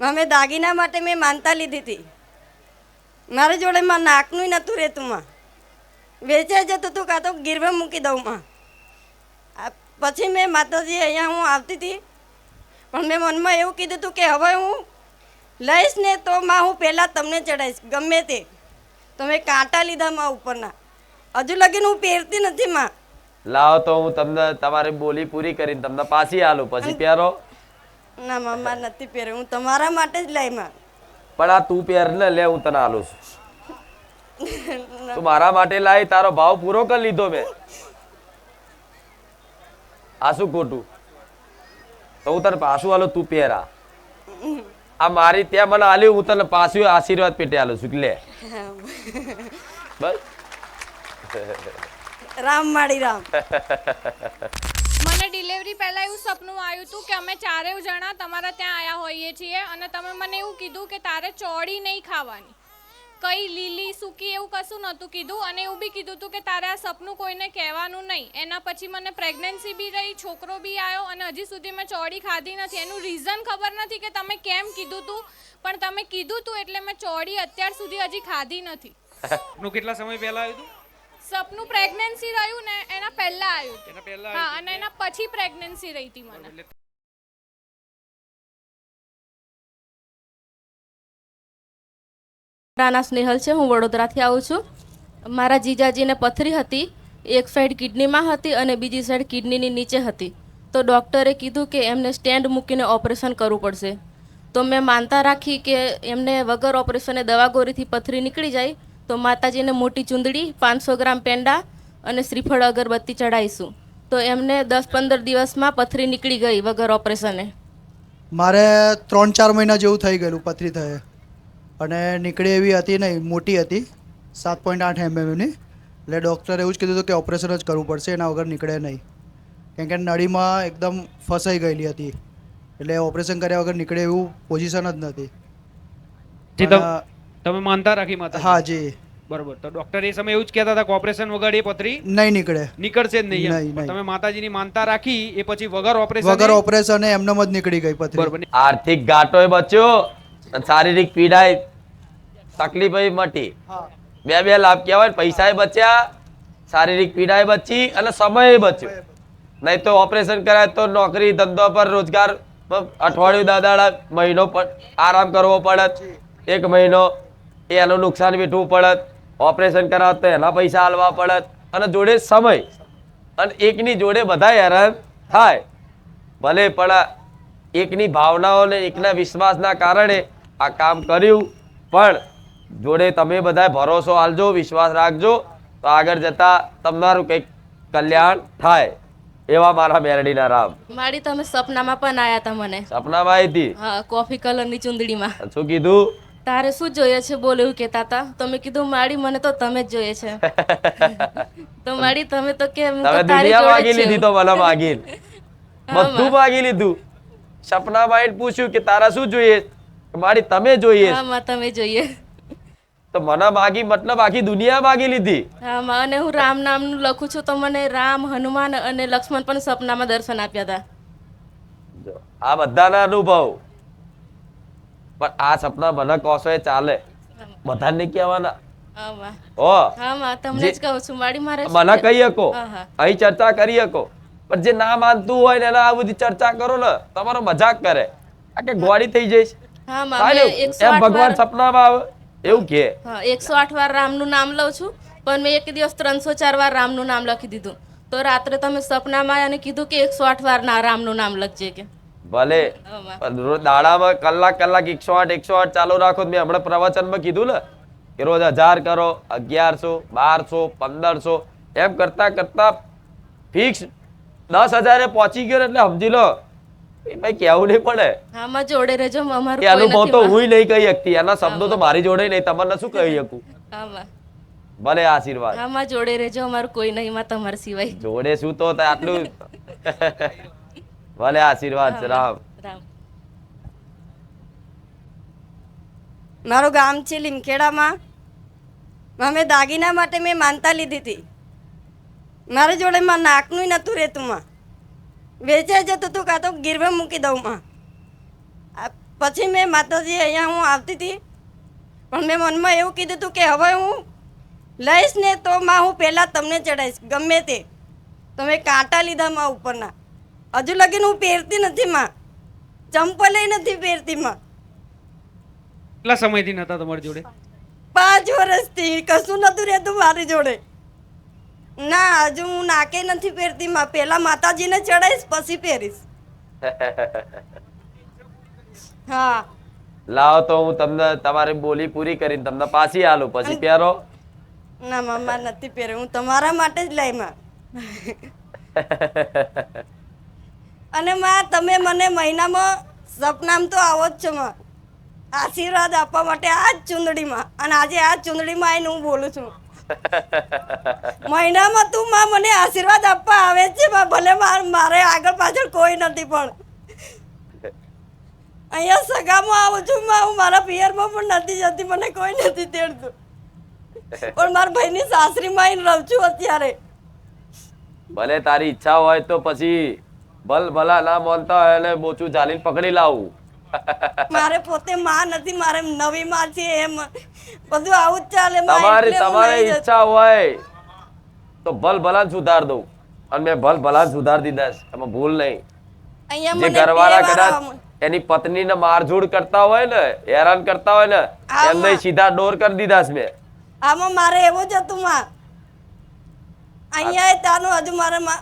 અમે દાગીના માટે મેં માનતા લીધી હતી. મારી જોડે માં નાકનું નહોતું રહેતું માં. વેચાઈ જતું હતું કાં તો ગીરવે મૂકી દઉં માં. પછી મેં માતાજી અહીંયા હું આવતી હતી. પણ મેં મનમાં એવું કીધું હતું કે હવે હું લઈશ ને તો માં હું પહેલાં તમને ચડાવીશ ગમે તે. તો મેં કાંટા લીધા માં ઉપરના. હજુ લગીને હું પહેરતી નથી માં. લાવો તો હું તમને તમારી બોલી પૂરી કરીને તમને પાછી આલું. પછી પહેરો. ના મામા નથી પહેરે હું તમારા માટે જ લઈ માં. પણ આ તું પહેર ને લે હું તને આલું છું. તું મારા માટે લાવી તારો ભાવ પૂરો કરી લીધો મેં. આ શું ખોટું? તો હું તને પાછું આલું તું પહેરા. આ મારી ત્યાં મને આલ્યું હું તને પાછું આશીર્વાદ પેટે આલું છું લે. બસ. રામ માડી રામ. ડિલિવરી પહેલાં એવું સપનું આવ્યું હતું કે અમે ચારેય જણા તમારા ત્યાં આવ્યા હોઈએ છીએ અને તમે મને એવું કીધું કે તારે ચોળી નહીં ખાવાની. કઈ લીલી, સૂકી એવું કશું નહોતું કીધું અને એવું બી કીધું હતું કે તારે આ સપનું કોઈને કહેવાનું નહીં. એના પછી મને પ્રેગ્નન્સી બી રહી, છોકરો બી આવ્યો અને હજી સુધી મેં ચોળી ખાધી નથી. એનું રીઝન ખબર નથી કે તમે કેમ કીધું હતું પણ તમે કીધું હતું એટલે મેં ચોળી અત્યાર સુધી હજી ખાધી નથી. કેટલા સમય પહેલા આવ્યું હતું સપનું પ્રેગ્નન્સી રહ્યું ને એના પહેલા આવ્યું. એના પહેલા હા અને એના પછી પ્રેગ્નન્સી રહી હતી મને. નાના રાના સ્નેહલ છે હું વડોદરાથી આવું છું. મારા જીજાજીને પથરી હતી એક સાઈડ કિડનીમાં હતી અને બીજી સાઈડ કિડનીની નીચે હતી. તો ડૉક્ટરે કીધું કે એમને સ્ટેન્ડ મૂકીને ઓપરેશન કરવું પડશે. તો મેં માનતા રાખી કે એમને વગર ઓપરેશને દવા ગોરીથી પથરી નીકળી જાય તો માતાજીને મોટી ચૂંદડી પાંચસો ગ્રામ પેંડા અને શ્રીફળ અગરબત્તી ચડાવીશું તો એમને દસ પંદર દિવસમાં પથરી નીકળી ગઈ વગર ઓપરેશને. મારે ત્રણ ચાર મહિના જેવું થઈ ગયેલું પથરી થયે. અને નીકળી એવી હતી નહીં મોટી હતી સાત પોઈન્ટ આઠ એમએમની એટલે ડૉક્ટરે એવું જ કીધું હતું કે ઓપરેશન જ કરવું પડશે એના વગર નીકળે નહીં. કેમ કે નળીમાં એકદમ ફસાઈ ગયેલી હતી. એટલે ઓપરેશન કર્યા વગર નીકળે એવું પોઝિશન જ નથી. તમે માનતા રાખી માતા હા જી. બરોબર. તો ડોક્ટર એ સમય એવું જ કહેતા હતા કે ઓપરેશન વગર એ પથરી નહીં નીકળે. નીકળશે જ નહીં એમ. નહીં, પણ નહીં. તમે માતાજીની માનતા રાખી એ પછી વગર ઓપરેશન વગર ઓપરેશન એમનેમ જ નીકળી ગઈ પથરી. બરોબર. આર્થિક ઘાટોય બચ્યો અને શારીરિક પીડાય તકલીફ મટી. બે બે લાભ કહેવાય ને પૈસાય બચ્યા શારીરિક પીડાય બચી અને સમય બચ્યો. નહીં તો ઓપરેશન કરાય તો નોકરી ધંધો પર રોજગાર અઠવાડિયું દાદાડા મહિનો પણ આરામ કરવો પડત એક મહિનો એ એનું નુકસાન વેઠવું પડત ઓપરેશન કરાવત તો એના પૈસા હાલવા પડત અને જોડે સમય. અને એકની જોડે બધા હેરાન થાય. ભલે પણ એકની ભાવનાઓને એકના વિશ્વાસના કારણે આ કામ કર્યું. પણ જોડે તમે બધા ભરોસો હાલજો વિશ્વાસ રાખજો તો આગળ જતા તમારું કંઈક કલ્યાણ થાય. એવા મારા મેરડીના રામ. મારી તમે સપનામાં પણ આવ્યા હતા મને. સપનામાં આવી હતી? હા કોફી કલરની ચુંદડીમાં. શું કીધું? તારે શું જોઈએ છે? બોલ એવું કહેતા હતા તો મેં કીધું માડી મને તો તમે જ જોઈએ છે. તો માડી તમે તો કે તમે તારી દુનિયા માગી લીધી તો મને માગી બધું માગી લીધું. આવીને પૂછ્યું કે તારા શું જોઈએ? મારી તમે જોઈએ. હા માં તમે જોઈએ. તો મને માગી મતલબ આખી દુનિયા માગી લીધી. હા માં અને હું રામ નામનું લખું છું તો મને રામ હનુમાન અને લક્ષ્મણ પણ સપનામાં દર્શન આપ્યા હતા જો, આ બધાના અનુભવ. પણ આ સપના મને કહો એ ચાલે. બધાને કહેવાના. ઓ તમને જ કહું છું મારી મારે મને કહી શકો. અહીં ચર્ચા કરી શકો. પણ જે ના માનતું હોય ને એના આ બધી ચર્ચા કરો ને તમારો મજાક કરે. આ કે ગોળી થઈ જઈશ. એમ ભગવાન સપનામાં આવે? એવું કે? એકસો આઠ વાર રામનું નામ લઉં છું પણ મેં એક દિવસ ત્રણસો ચાર વાર રામનું નામ લખી દીધું. તો રાત્રે તમે સપનામાં અને કીધું કે એકસો આઠ વાર ના રામનું નામ લખજે કે. ભલે. દાડામાં કલાક કલાક એકસો આઠ એકસો આઠ ચાલુ રાખો મેં હમણાં પ્રવચનમાં કીધું ને કે રોજ હજાર કરો અગિયારસો બારસો પંદરસો. એમ કરતા કરતા ફિક્સ દસ હજારે પહોંચી ગયો એટલે સમજી લો. એ ભાઈ કેવું નહીં પડે. આમાં જોડે રહેજો અમારું અનુભવ તો હું નહીં કહી શકતી. એના શબ્દો તો મારી જોડે નહીં તમને શું કહી શકું? ભલે આશીર્વાદ. આમાં જોડે રહેજો અમારું કોઈ નહીં માં તમારા સિવાય. જોડે શું તો આટલું? ભલે આશીર્વાદ છે રામ રામ મારું ગામ છે લીમખેડામાં. અમે દાગીના માટે મેં માનતા લીધી હતી. મારી જોડે માં નાકનું નહોતું રહેતું માં. વેચાઈ જતું હતું કાં તો ગીરવે મૂકી દઉં માં. પછી મેં માતાજી અહીંયા હું આવતી હતી. પણ મેં મનમાં એવું કીધું હતું કે હવે હું લઈશ ને તો માં હું પહેલાં તમને ચડાવીશ. ગમે તે. તમે કાંટા લીધા માં ઉપરના. હજુ લગીને હું પહેરતી નથી માં. ચંપલે નથી પહેરતી માં. કેટલા સમયથી નતા તમારી જોડે? પાંચ વર્ષથી કશું નતું રહેતું મારી જોડે. ના હજુ હું નાકે નથી પહેરતી માં. પેલા માતાજીને ચડાઈશ પછી પહેરીશ. હા. લાવો તો હું તમને તમારી બોલી પૂરી કરીને તમને પાછી આલું. પછી પહેરો. ના મમ્મા નથી પહેરે. હું તમારા માટે જ લઈ માં. અને માં તમે મને મહિનામાં સપનામ તો આવો જ છો માં. આશીર્વાદ આપવા માટે આ જ ચૂંદડીમાં. અને આજે આ ચુંદડીમાં આવીને હું બોલું છું. મહિનામાં તું માં મને આશીર્વાદ આપવા આવે છે માં. ભલે માર મારે આગળ પાછળ કોઈ નથી પણ. અહીંયા સગામાં આવું છું માં. હું મારા પિયરમાં પણ નથી જતી મને કોઈ નથી તેડતું. પણ મારા ભાઈની સાસરીમાં આવીને રહું છું અત્યારે. ભલે તારી ઈચ્છા હોય તો પછી ભલ ભલા ના બોલતા હોય એને બોચું ચાલીને પકડી લાવું. મારે પોતે માં નથી મારે નવી માં છે એમ. બધું આવું જ ચાલે તમારી તમારી ઈચ્છા હોય તો ભલ ભલા સુધાર દઉં. અને મેં ભલ ભલા સુધાર દીધા છે એમાં ભૂલ નહીં. જે ઘરવાળા કદાચ એની પત્નીને મારઝૂડ કરતા હોય ને હેરાન કરતા હોય ને એમને સીધા ડોર કરી દીધા છે મેં. આમાં મારે એવું જ હતું માં. અહીંયા તાનું હજુ મારે માં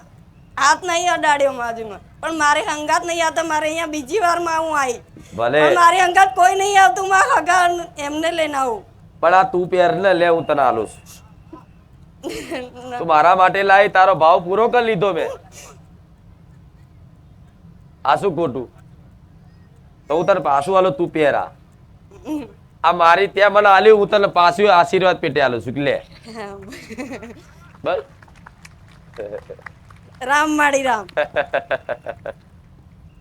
હાથ નહીં અડાડ્યો બાજુમાં. પણ મારે હંગાત નહીં આવતા મારે અહીંયા બીજી વારમાં હું આવી ભલે. મારી હંગાત કોઈ નહીં આવતું માં હગા એમને લઈને આવું. પણ આ તું પહેર ને લે હું તને આલું છું. તું મારા માટે લાવી તારો ભાવ પૂરો કરી લીધો મેં. આ શું ખોટું? તો હું તને પાછું આલો તું પહેરા આ. મારી ત્યાં મને આલ્યું હું તને પાછું આશીર્વાદ પેટે આલું છું લે. બસ. રામ માળી રામ.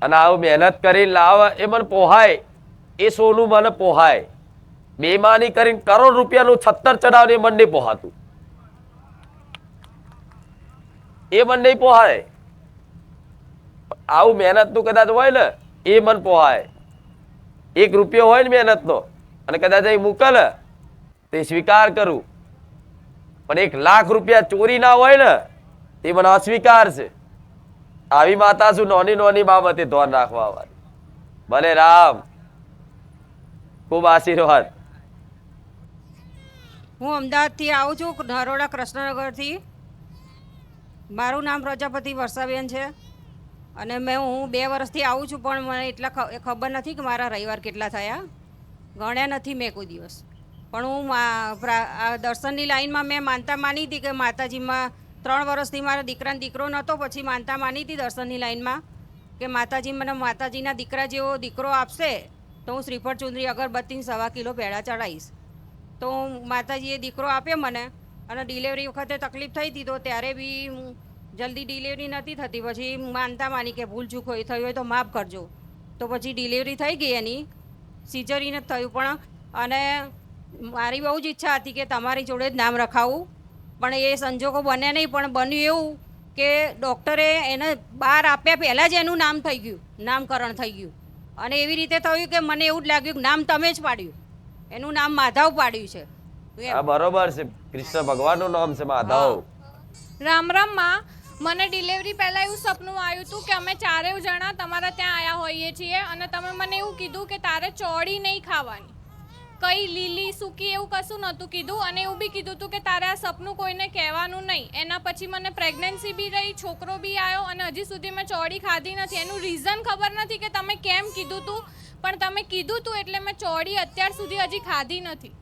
અને આવું મહેનત કરીને લાવ, એ મને પોહાય. એ સોનું મને પોહાય. બેમાની કરીને કરોડ રૂપિયાનું છત્તર ચડાવ એ મને નહીં પોહાતું. એ મને નહીં પોહાય. આવું મહેનતનું કદાચ હોય ને, એ મન પોહાય. એક રૂપિયો હોય ને મહેનતનો, અને કદાચ એ મૂકે ને, તો સ્વીકાર કરું. પણ એક લાખ રૂપિયા ચોરી ના હોય ને એ મને અસ્વીકાર છે. આવી માતા શું નોની નોની બાબતે ધોન રાખવા વાળી? ભલે રામ, ખૂબ આશીર્વાદ. હું અમદાવાદથી આવું છું નરોડા કૃષ્ણનગરથી. મારું નામ પ્રજાપતિ વર્ષાબેન છે અને મેં હું બે વર્ષથી આવું છું, પણ મને એટલા ખબર નથી કે મારા રવિવાર કેટલા થયા. ગણ્યા નથી મેં કોઈ દિવસ. પણ હું દર્શનની લાઈનમાં મેં માનતા માની હતી કે માતાજીમાં ત્રણ વર્ષથી મારા દીકરાને દીકરો નહોતો, પછી માનતા માની હતી દર્શનની લાઈનમાં કે માતાજી મને માતાજીના દીકરા જેવો દીકરો આપશે તો હું શ્રીફળ ચુંદરી, અગરબત્તી સવા કિલો પેડા ચડાવીશ. તો હું માતાજીએ દીકરો આપ્યો મને અને ડિલિવરી વખતે તકલીફ થઈ હતી તો ત્યારે બી જલ્દી ડિલિવરી નથી થતી. પછી માનતા માની કે ભૂલ ચૂક હોય થયું હોય તો માફ કરજો. તો પછી ડિલિવરી થઈ ગઈ એની. સિઝરીને નથી થયું પણ અને મારી બહુ જ ઈચ્છા હતી કે તમારી જોડે જ નામ રખાવું. પણ એ સંજોગો બન્યા નહીં પણ બન્યું એવું કે ડૉક્ટરે એને બહાર આપ્યા પહેલાં જ એનું નામ થઈ ગયું નામકરણ થઈ ગયું. અને એવી રીતે થયું કે મને એવું જ લાગ્યું કે નામ તમે જ પાડ્યું. એનું નામ માધવ પાડ્યું છે. આ બરોબર છે. કૃષ્ણ ભગવાનનું નામ છે માધવ. રામ રામમાં. મને ડિલિવરી પહેલાં એવું સપનું આવ્યું હતું કે અમે ચારેય જણા તમારા ત્યાં આવ્યા હોઈએ છીએ અને તમે મને એવું કીધું કે તારે ચોળી નહીં ખાવાની. કઈ લીલી સૂકી એવું કશું નહોતું કીધું અને એવું બી કીધું હતું કે તારે આ સપનું કોઈને કહેવાનું નહીં. એના પછી મને પ્રેગ્નન્સી બી રહી, છોકરો બી આવ્યો અને હજી સુધી મેં ચોડી ખાધી નથી. એનું રીઝન ખબર નથી કે તમે કેમ કીધું હતું પણ તમે કીધું હતું એટલે મેં ચોડી અત્યાર સુધી હજી ખાધી નથી.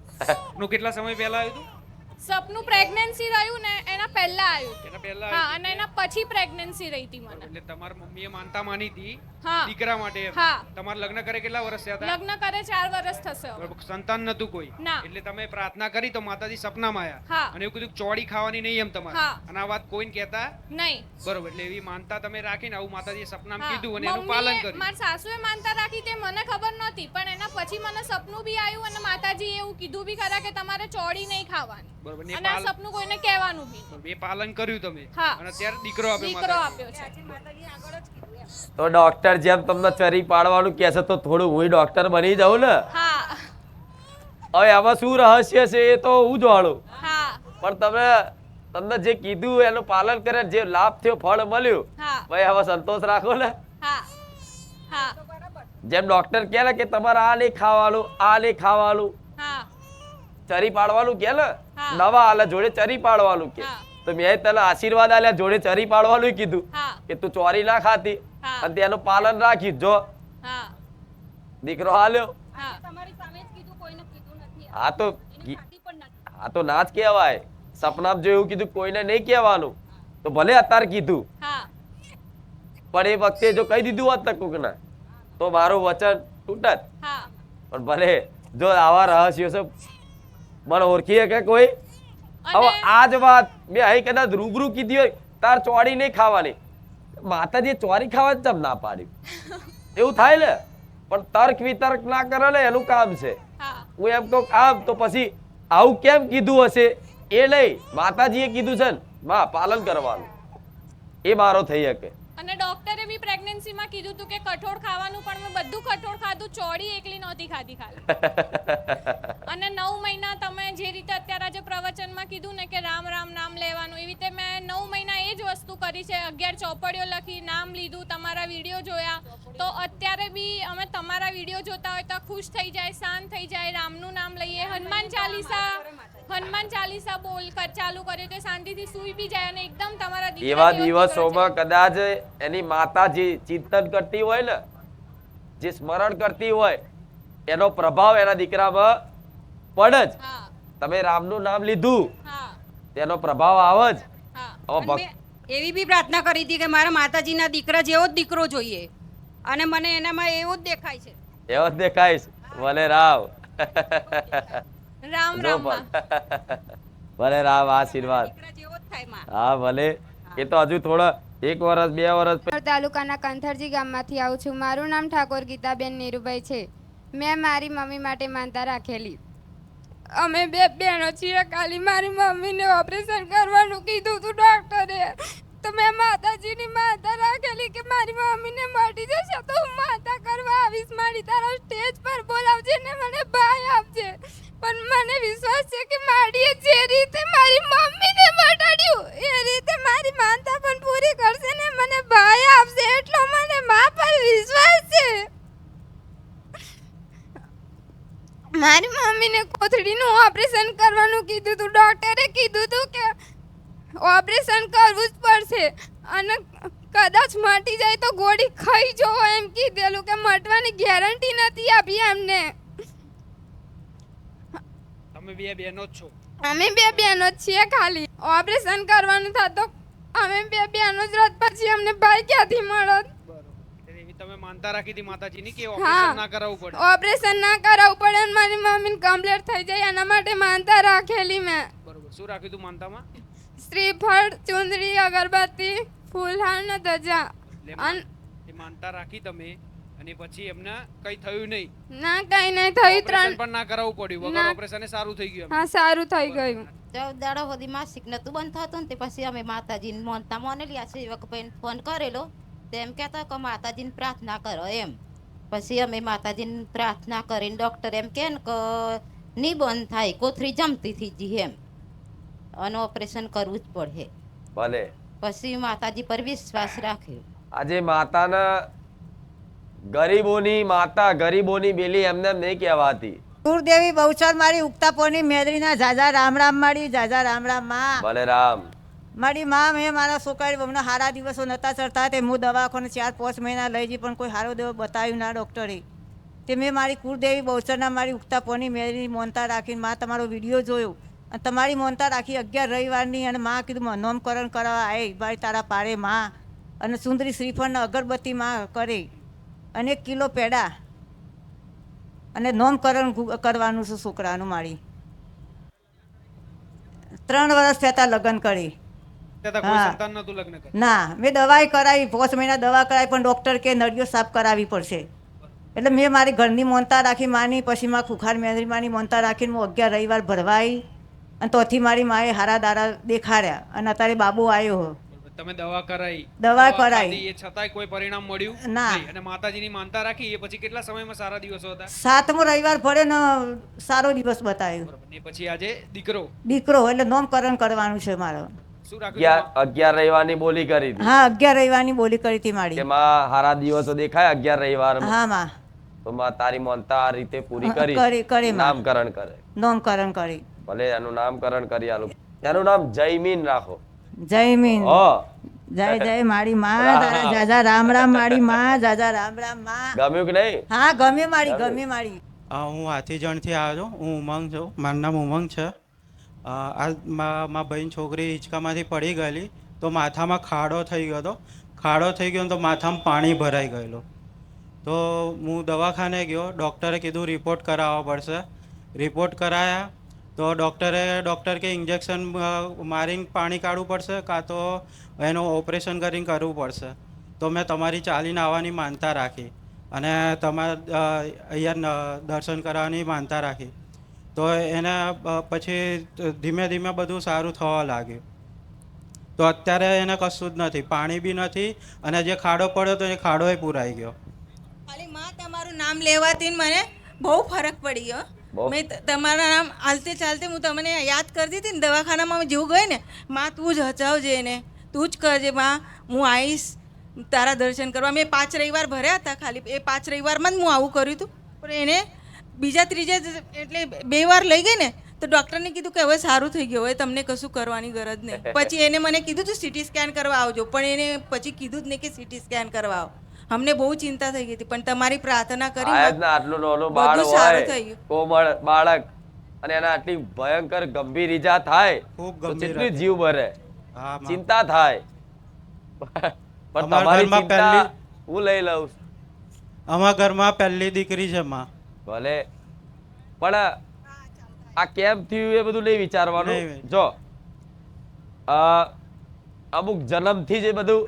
કેટલા સમય પહેલા આવ્યું હતું સપનું પ્રેગ્નન્સી રહ્યું ને એના પહેલા આવ્યું. એના પહેલા હા અને એના પછી પ્રેગ્નન્સી રહી હતી મને. એટલે તમાર મમ્મીએ માનતા માની હતી હા. દીકરા માટે હા. તમાર લગ્ન કરે કેટલા વર્ષ થયા હતા? લગ્ન કરે 4 વર્ષ થશે સંતાન નતું કોઈ. એટલે તમે પ્રાર્થના કરી તો માતાજી સપનામાં હા. અને એવું કીધું ચોડી ખાવાની નહીં એમ તમારે. અને આ વાત કોઈને કહેતા? નહીં. બરોબર એટલે એવી માનતા તમે રાખીને આવું માતાજીએ સપનામાં કીધું અને એનું પાલન કર્યું. મારા સાસુએ માનતા રાખી તે મને ખબર નહોતી પણ એના પછી મને સપનું બી આવ્યું અને માતાજી એવું કીધું બી ખરા કે તમારે ચોડી નહીં ખાવાની. બરોબર? ને અને આ પાલન- સપનું કોઈને કહેવાનું બી. નહીં. બરોબર, પાલન કર્યું તમે. હા. અને ત્યારે દીકરો આપ્યો દીકરો માતાજી. આપ્યો છે. તો ડોક્ટર જેમ તમને ચરી પાડવાનું કહે છે તો થોડું હું ડોક્ટર બની જાઉં ને? હા. હવે આમાં શું રહસ્ય છે એ તો હું જાણું. હા. પણ તમે તમને જે કીધું એનું પાલન કરે જે લાભ થયો ફળ મળ્યું હા. ભાઈ હવે સંતોષ રાખો ને. હા. હા. જેમ ડોક્ટર કહે ને કે તમારે આ નહીં ખાવાનું આ નહીં ખાવાનું ચરી પાડવાનું કે નવા આલે જોડે ચરી પાડવાનું કે. તો મેં તને આશીર્વાદ આલ્યા જોડે ચરી પાડવાનું કીધું. કે તું ચોરી ના ખાતી. અને તેનું પાલન રાખી. જો. દીકરો હાલ્યો. હા. તમારી સામે જ કીધું કોઈને કીધું નથી. આ તો હા તો ના જ કહેવાય. સપના જો એવું કીધું કોઈને નહીં કહેવાનું. તો ભલે અત્યારે કીધું. પણ એ વખતે જો કહી દીધું હોત ને કોકને તો મારું વચન તૂટત. પણ ભલે જો આવા રહસ્યો છે મને ઓળખી કે કોઈ? હવે આ જ વાત મેં અહીં કદાચ રૂબરૂ કીધી હોય તાર ચોરી નહીં ખાવાની. માતાજી ચોરી ખાવા જ ના પાડ્યું એવું થાય ને? પણ તર્ક વિતર્ક ના કરે ને એનું કામ છે. હું. એમ કહું આમ તો પછી આવું કેમ કીધું હશે? એ નહીં માતાજીએ કીધું છે ને મા પાલન કરવાનું. એ મારો થઈ શકે. પ્રેગ્નન્સીમાં કીધું હતું કે કઠોળ ખાવાનું પણ મેં બધું કઠોળ ખાધું ચોડી એકલી નહોતી ખાધી ખાલી. અને નવ મહિના તમે જે રીતે અત્યારે આજે પ્રવચનમાં કીધું ને કે રામ રામ નામ લેવાનું એવી રીતે મેં નવ મહિના એ જ વસ્તુ કરી છે. અગિયાર ચોપડીઓ લખી નામ લીધું તમારા વીડિયો જોયા. તો અત્યારે બી અમે તમારા વીડિયો જોતા હોય તો ખુશ થઈ જાય શાંત થઈ જાય રામનું નામ લઈએ. હનુમાન ચાલીસા. હનુમાન ચાલીસા બોલ કર- ચાલુ કર્યું કે શાંતિથી સુઈ બી જાય અને એકદમ તમારા એવા. દિવસોમાં કદાચ એની માતા જે ચિંતન કરતી હોય ને જે સ્મરણ કરતી હોય એનો પ્રભાવ એના દીકરામાં પડે જ. તમે રામનું નામ લીધું તેનો પ્રભાવ આવે જ. હવે ભક્ત. એવી બી પ્રાર્થના કરી હતી કે મારા માતાજીના દીકરા જેવો જ દીકરો જોઈએ. અને મને એનામાં એવું જ દેખાય છે. એવો જ દેખાય છે. ભલે રામ. રામ રામ ભલે રામ આશીર્વાદ. હા ભલે. એ તો હજુ થોડા એક વર્ષ બે વર્ષ તાલુકાના કંથરજી ગામમાંથી આવું છું. મારું નામ ઠાકોર ગીતાબેન નીરુભાઈ છે. મેં મારી મમ્મી માટે માનતા રાખેલી. અમે બે બહેનો છીએ કાલી. મારી મમ્મીને ઓપરેશન કરવાનું કીધું હતું ડૉક્ટરે. તો મેં માતાજીની માનતા રાખેલી કે મારી મમ્મીને મળી જશે તો હું માતા કરવા આવીશ. મારી તારા સ્ટેજ પર બોલાવજે ને મને ભાઈ આપજે. પણ મને વિશ્વાસ છે કે માડીએ જે રીતે મારી મમ્મીને મટાડ્યું, એ રીતે મારી માનતા પણ પૂરી કરશે ને મને ભાઈ આપશે, એટલો મને મા પર વિશ્વાસ છે. મારી મમ્મીને કોથળીનું ઓપરેશન કરવાનું કીધું હતું ડૉક્ટરે કીધું હતું કે ઓપરેશન કરવું જ પડશે અને કદાચ મટી જાય તો ગોળી ખાઈ જવો એમ કીધેલું કે મટવાની ગેરંટી નથી આપી એમને. તમે બે બહેનો જ છો. અમે બે બહેનો જ છીએ ખાલી. ઓપરેશન કરવાનું થતો અમે બે બહેનો જ રથ પછી અમને ભાઈ ક્યાંથી મળત તમે માનતા રાખી હતી માતાજીની કે ઓપરેશન ના કરાવવું પડે? ઓપરેશન ના કરાવવું પડે અને મારી મમ્મીને કમ્પ્લીટ થઈ જાય એના માટે માનતા રાખેલી મેં. બરોબર. શું રાખ્યું તું માનતામાં? શ્રીફળ ચુંદડી અગરબત્તી ફૂલહાર ને ધજા. એ માનતા રાખી તમે અને પછી એમને કઈ થયું નહીં. ના કઈ નહીં થયું ત્રણ પણ ના કરાવવું પડ્યું. વગર ઓપરેશન સારું થઈ ગયું હા સારું થઈ ગયું. ચૌદ દાડો સુધી માસિક નતું બંધ થતું ને તે પછી અમે માતાજીને મોનતા મોનેલી આ સેવકભાઈને ફોન કરેલો. તેમ કહેતા કે માતાજીને પ્રાર્થના કરો એમ. પછી અમે માતાજીને પ્રાર્થના કરીને ડૉક્ટર એમ કહે કે નહીં બંધ થાય કોથરી જમતી થઈ જી એમ. અને ઓપરેશન કરવું જ પડે. ભલે. પછી માતાજી પર વિશ્વાસ રાખ્યો. આજે માતાના ગરીબોની માતા ગરીબોની બેલી એમને નહીં કહેવાતી. કુળદેવી બહુચર મારી ઉગતા પોની મેદરીના જાજા રામ રામ મારી જાજા રામ રામમાં. ભલે રામ. મારી માં મેં મારા છોકરી બહુના સારા દિવસો નતા ચડતા તે હું દવાખાને ચાર પાંચ મહિના લઈ જઈ પણ કોઈ સારો દેવો બતાવ્યું ના ડૉક્ટરે. તે મેં મારી કુળદેવી બહુચરના મારી ઉગતા પોની મેદરી મોનતા રાખીને માં તમારો વીડિયો જોયો. અને તમારી મોનતા રાખી અગિયાર રવિવારની અને માં કીધું નોમકરણ કરવા આવી ભાઈ તારા પાડે માં. અને સુંદરી શ્રીફળના અગરબત્તી મા કરે. અને કિલો પેડા. અને નોમકરણ કરવાનું છે છોકરાનું મારી ત્રણ વર્ષ થયા લગ્ન કરી. ના મેં દવાઈ કરાવી પાંચ મહિના દવા કરાવી પણ ડૉક્ટર કે નળીઓ સાફ કરાવવી પડશે. એટલે મેં મારી ઘરની મોનતા રાખી માની પછી માં ખુખાર મેંદરી માની મોનતા રાખીને હું અગિયાર રવિવાર ભરવાઈ અને તોથી મારી માએ હારા દારા દેખાડ્યા. અને અત્યારે બાબુ આવ્યો તમે દવા કરાઈ. દવા કરાઈ. એ છતાંય કોઈ પરિણામ મળ્યું ના. અને માતાજીની માનતા રાખી એ પછી કેટલા સમયમાં સારા દિવસો હતા? સાતમો રવિવાર પડે ને સારો દિવસ બતાવ્યો. ને પછી આજે દીકરો? દીકરો એટલે નોમકરણ કરવાનું છે મારો. અગિયાર અગિયાર રવિવારની બોલી કરી હા અગિયાર રવિવારની બોલી કરી હતી મારી. માં હારા દિવસો દેખાય અગિયાર રવિવાર હા માં. તો માં તારી માનતા આ રીતે પૂરી કરી. કરી- કરી માં. નામકરણ કરે. નામકરણ કરી. ભલે એનું નામકરણ કરી આલું. એનું નામ જયમીન રાખો. જય મીન. જય જય મારી માં. તારા જાજા રામ રામ મારી માં. જાજા રામ રામમાં. ગમ્યું કે નહીં? હા ગમ્યું મારી ગમ્યું. મારી. હું હાથીજણથી આવ્યો છું. હું ઉમંગ છું. મારું નામ ઉમંગ છે. આ મા મા બહેન છોકરી હિંચકામાંથી પડી ગયેલી તો માથામાં ખાડો થઈ ગયો હતો. ખાડો થઈ ગયો ને તો માથામાં પાણી ભરાઈ ગયેલું. તો હું દવાખાને ગયો. ડૉક્ટરે કીધું રિપોર્ટ કરાવવા પડશે. રિપોર્ટ કરાયા. તો ડૉક્ટરે, ડૉક્ટર કે ઇન્જેક્શન મારીને પાણી કાઢવું પડશે કાં તો એનું ઓપરેશન કરીને કરવું પડશે. તો મેં તમારી ચાલીને આવવાની માનતા રાખી અને તમારા અહીંયા દર્શન કરવાની માનતા રાખી. તો એને પછી ધીમે ધીમે બધું સારું થવા લાગ્યું. તો અત્યારે એને કશું જ નથી, પાણી બી નથી અને જે ખાડો પડ્યો તો એ ખાડોય પૂરાઈ ગયો. ખાલી માં તમારું નામ લેવાથી મને બહુ ફરક પડી ગયો? મેં તમારા નામ હાલતે ચાલતે હું તમને યાદ કરતી હતી ને દવાખાનામાં જેવું ગઈ ને માં તું જ હચાવજે એને. તું જ કરજે માં. હું આવીશ તારા દર્શન કરવા. મેં પાંચ રવિવાર ભર્યા હતા ખાલી. એ પાંચ રવિવારમાં જ હું આવું કર્યું હતું. પણ એને બીજા ત્રીજા એટલે બે વાર લઈ ગઈ ને તો ડૉક્ટરને કીધું કે હવે સારું થઈ ગયું હવે તમને કશું કરવાની ગરજ નહીં. પછી એને મને કીધું હતું સિટી સ્કેન કરવા આવજો. પણ એને પછી કીધું જ નહીં કે સિટી સ્કેન કરવા આવો. અમને બહુ ચિંતા થઈ ગઈ હતી પણ તમારી પ્રાર્થના કરી આયા આટલું નાનું બાળ હોય કોમળ બાળક અને એના આટલી ભયંકર ગંભીર ઈજા થાય તો કેટલી જીવ ભરે. ચિંતા થાય. પણ તમારી ચિંતા હું લઈ લઉં. અમારા ઘરમાં પહેલી દીકરી છે માં. ભલે. પણ આ કેમ થયું એ બધું નહીં વિચારવાનું? જો અ, અમુક જન્મથી જે બધું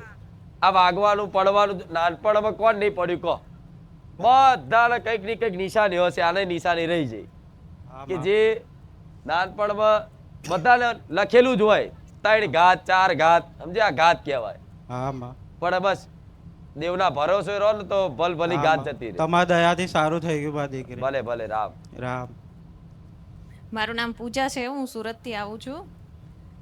આ વાગવાનું પડવાનું નાનપણમાં કોણ નહીં પડ્યું કહો. બધાને કંઈક ને કંઈક નિશાની હશે આને નિશાની રહી જાય. કે જે નાનપણમાં બધાને લખેલું જ હોય ત્રણ ઘાત ચાર ઘાત સમજ્યા? ઘાત કહેવાય. પણ બસ દેવના ભરોસે રહો ને તો ભલ ભલી ઘાત જતી રહે. તમારા દયાથી સારું થઈ ગયું બા દીકરી. ભલે ભલે રામ. રામ. મારું નામ પૂજા છે હું સુરતથી આવું છું.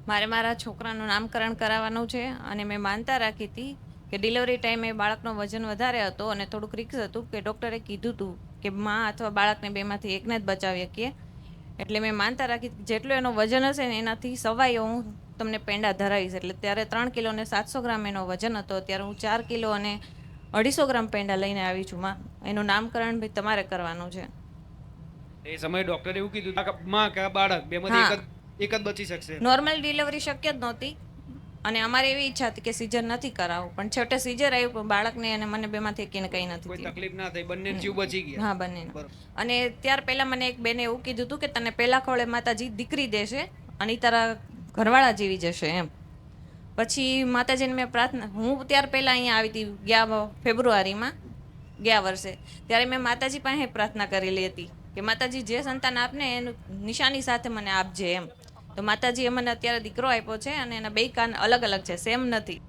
મારે મારા છોકરાનું નામકરણ કરાવવાનું છે અને મેં માનતા રાખી હતી કે ડિલિવરી ટાઈમે બાળકનો વજન વધારે હતો અને થોડુંક રિક્સ હતું કે ડૉક્ટરે કીધું હતું કે માં અથવા બાળકને બેમાંથી એકને જ બચાવી શકીએ એટલે મેં માનતા રાખી જેટલો એનો વજન હશે ને એનાથી સવાઈ હું તમને પેંડા ધરાવીશ. એટલે ત્યારે ત્રણ કિલો અને સાતસો ગ્રામ એનો વજન હતો. ત્યારે હું ચાર કિલો અને અઢીસો ગ્રામ પેંડા લઈને આવી છું માં. એનું નામકરણ ભાઈ તમારે કરવાનું છે. એ સમયે ડોક્ટરે એવું કીધું કે માં કે બાળક બેમાંથી એક જ બચી શકશે. નોર્મલ ડિલિવરી શક્ય જ નહોતી. અને અમારે એવી ઈચ્છા હતી કે સીઝર નથી કરાવવું પણ છેવટે સીઝર આવ્યું પણ બાળકને અને મને બેમાંથી એકીને કંઈ નથી કોઈ તકલીફ ના થઈ બંને જીવ બચી ગયા. હા બંને અને ત્યાર પહેલા મને એક બેને એવું કીધું હતું કે તને પહેલા ખોળે માતાજી દીકરી દેશે અને તારા ઘરવાળા જેવી જશે એમ. પછી માતાજીને મેં પ્રાર્થના હું ત્યાર પહેલા અહીંયા આવી હતી ગયા ફેબ્રુઆરીમાં ગયા વર્ષે. ત્યારે મેં માતાજી પાસે પ્રાર્થના કરેલી હતી કે માતાજી જે સંતાન આપને એનું નિશાની સાથે મને આપજે એમ. તો માતાજીએ મને અત્યારે દીકરો આપ્યો છે અને એના બે કાન અલગ અલગ છે સેમ નથી.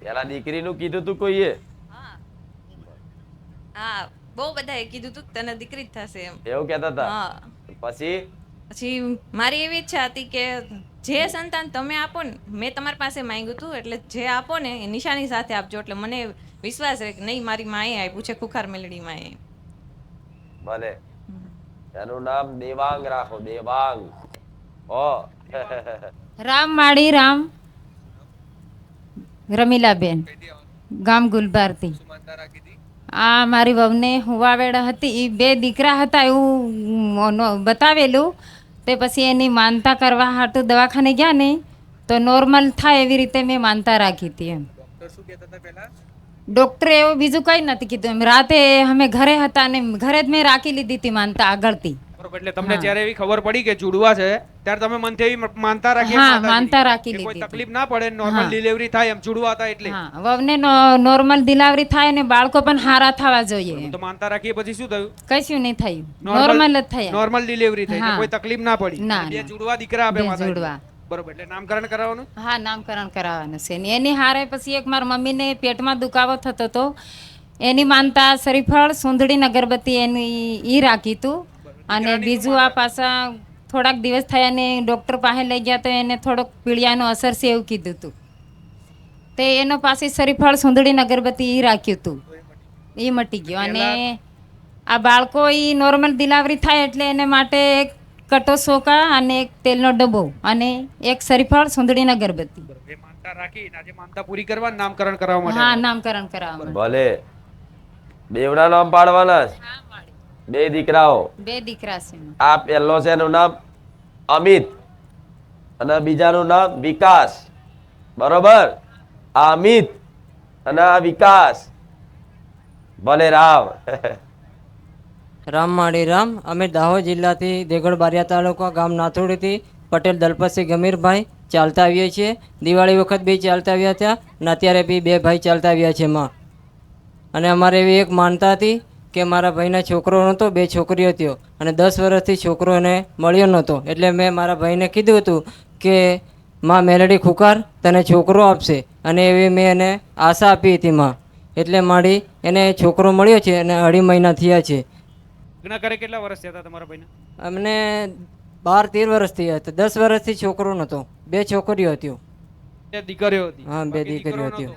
પેલા દીકરીનું કીધું તું કોઈએ? હા. બહુ બધાએ કીધું તું તને દીકરી જ થશે એમ. એવું કહેતા હતા? પછી? પછી મારી એવી ઈચ્છા હતી કે જે સંતાન તમે આપો ને મેં તમારી પાસે માંગ્યું હતું એટલે જે આપો ને એ નિશાની સાથે આપજો. એટલે મને વિશ્વાસ રહે કે નહીં મારી માએ આપ્યું છે ખુખાર મેલડી માએ. ભલે. એનું નામ દેવાંગ રાખો દેવાંગ. ઓ રામ માળી રામ. રમીલાબેન ગામ ગુલબારથી. આ મારી વહુને હુવાવેડ હતી એ બે દીકરા હતા એવું બતાવેલું. તે પછી એની માનતા કરવા હાટું દવાખાને ગયા ને તો નોર્મલ થાય એવી રીતે મેં માનતા રાખી હતી એમ. ડૉક્ટરે એવું બીજું કંઈ નથી કીધું. એમ રાતે અમે ઘરે હતા ને ઘરે જ મેં રાખી લીધી હતી માનતા આગળથી. બરોબર એટલે તમને જ્યારે એવી ખબર પડી કે જુડવા છે ત્યારે તમે મનથી એવી માનતા રાખી હા, માનતા રાખી. લીધી કોઈ તકલીફ ના પડે નોર્મલ. ડિલિવરી થાય એમ જુડવા હતા એટલે. હા વવને નોર્મલ ડિલિવરી થાય ને બાળકો પણ સારા થવા જોઈએ તો માનતા રાખીએ પછી શું થયું? કશું નહીં થયું. નોર્મલ જ થયા. નોર્મલ ડિલિવરી થઈ કોઈ તકલીફ ના પડી. બે. જુડવા દીકરા આપે જુડવા. બરોબર એટલે નામકરણ કરાવવાનું? હા નામકરણ કરાવવાનું છે. ને એની હારે પછી એક મારા મમ્મીને પેટમાં દુખાવો થતો હતો. એની માનતા શરીફળ સુંદડી અગરબત્તી એની ઈ રાખી હતું અને બીજું આ પાછા થોડાક દિવસ થયા ને ડૉક્ટર પાસે લઈ ગયા તો એને થોડોક પીળિયાનો અસર છે એવું કીધું હતું તે એનો પાસે શરીફળ સુંદડી અગરબત્તી ઈ રાખ્યું હતું એ મટી ગયો. અને આ બાળકો એ નોર્મલ ડિલિવરી થાય એટલે એને માટે એક કટો સોકા અને એક તેલનો ડબ્બો અને એક શરીફળ સુંદડીના અગરબત્તી માનતા રાખી આજે માનતા પૂરી કરવા નામકરણ કરાવવા માટે હા નામકરણ કરાવવા ભલે. બેવડા નામ પાડવાના બે દીકરાઓ. બે દીકરા છે આ પહેલો છે એનું નામ અમિત અને બીજાનું નામ વિકાસ. બરોબર? આ અમિત અને આ વિકાસ. ભલે રામ. રામ માળી રામ. અમે દાહોદ જિલ્લાથી દેગડ બારિયા તાલુકા ગામ નાથોડીથી પટેલ, દલપતસિંહ, ગમીરભાઈ ચાલતા આવીએ છીએ. દિવાળી વખત બી ચાલતા આવ્યા હતા અને અત્યારે બી બે ભાઈ ચાલતા આવ્યા છે માં. અને અમારે એવી એક માનતા હતી કે મારા ભાઈના છોકરો નહોતો, બે છોકરીઓ હતી અને દસ વર્ષથી છોકરો એને મળ્યો નહોતો. એટલે મેં મારા ભાઈને કીધું હતું કે, માં, મેલડી ખુકાર, તને છોકરો આપશે. અને એવી મેં એને આશા આપી હતી માં. એટલે મારી એને છોકરો મળ્યો છે અને અઢી મહિના થયા છે. લગ્ન કરે કેટલા વર્ષ થયા હતા તમારા ભાઈને? અમને બાર તેર વર્ષથી હતા. દસ વર્ષથી છોકરો નહોતો. બે છોકરીઓ હતી. બે દીકરીઓ હતી. હા બે દીકરીઓ હતી.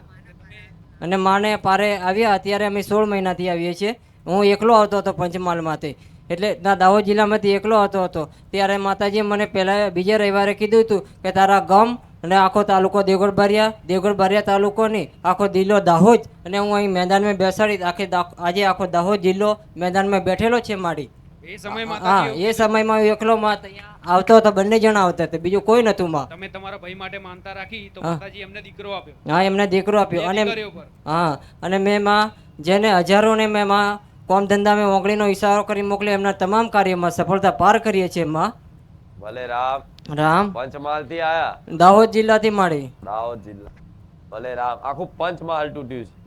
અને માને પારે આવ્યા. અત્યારે અમે સોળ મહિનાથી આવીએ છીએ. હું એકલો આવતો હતો પંચમહાલમાંથી. એટલે ના દાહોદ જિલ્લામાંથી એકલો આવતો હતો. ત્યારે માતાજીએ મને પહેલાં બીજા રવિવારે કીધું હતું કે તારા ગામ અને આખો તાલુકો દેવગઢ ભર્યા દેવગઢ ભર્યા તાલુકોની આખો જિલ્લો દાહોદ અને હું અહીં મેદાનમાં બેસાડી આખે આજે આખો દાહોદ જિલ્લો મેદાનમાં બેઠેલો છે મારી. એ સમયમાં હા એ સમયમાં હું એકલો માં ત્યાં આવતો હતો બંને જણા આવતા હતા બીજું કોઈ નહોતું માં. તમે તમારા ભાઈ માટે માનતા રાખી તો માતાજી એમને દીકરો આપ્યો. હા એમને દીકરો આપ્યો. અને હા અને મેં માં જેને હજારોને મેં માં કોમ ધંધા મેં ઓગણીનો ઈશારો કરી મોકલે એમના તમામ કાર્યમાં સફળતા પાર કરીએ છીએ માં. ભલે રામ. રામ. પંચમહાલથી આયા? દાહોદ જિલ્લાથી મળી દાહોદ જિલ્લા. ભલે રામ આખું પંચમહાલ તૂટ્યું છે.